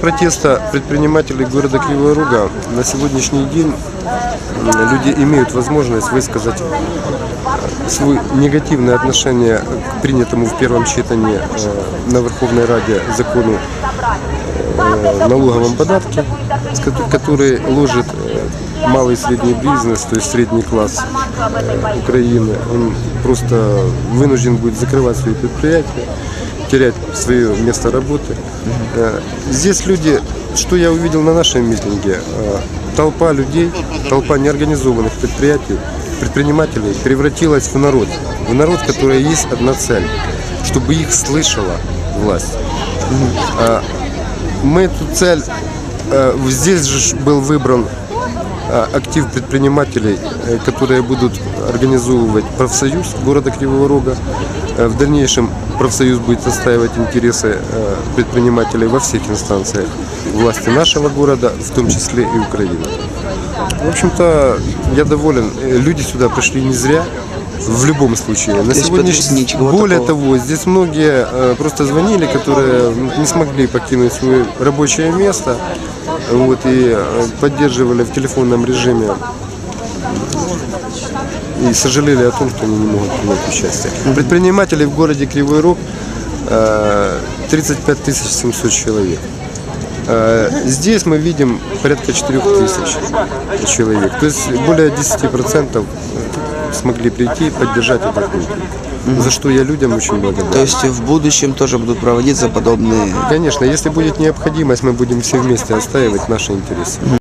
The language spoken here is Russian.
протеста предпринимателей города Кривая Рога на сегодняшний день люди имеют возможность высказать свое негативное отношение к принятому в первом читании э, на Верховной Раде закону э, налоговом податке, который ложит э, малый и средний бизнес, то есть средний класс э, Украины. Он просто вынужден будет закрывать свои предприятия, терять свое место работы. Э, Здесь люди, что я увидел на нашем митинге, э, толпа людей, толпа неорганизованных предприятий, предпринимателей превратилась в народ. В народ, который есть одна цель, чтобы их слышала власть. А, Мы эту цель, э, здесь же был выбран э, актив предпринимателей, э, которые будут организовывать профсоюз города Кривого Рога. Э, В дальнейшем профсоюз будет отстаивать интересы э, предпринимателей во всех инстанциях власти нашего города, в том числе и Украины. В общем-то, я доволен. Люди сюда пришли не зря. В любом случае. На есть сегодняшний ничего более такого. того, здесь многие э, просто звонили, которые не смогли покинуть свое рабочее место, вот и э, поддерживали в телефонном режиме и сожалели о том, что они не могут принять участие. Предпринимателей в городе Кривой Рог э, 35 700 человек. Э, Здесь мы видим порядка 4 тысяч человек. То есть более 10% смогли прийти и поддержать этот митинг. За что я людям очень благодарен. То есть в будущем тоже будут проводиться подобные Конечно, если будет необходимость, мы будем все вместе отстаивать наши интересы.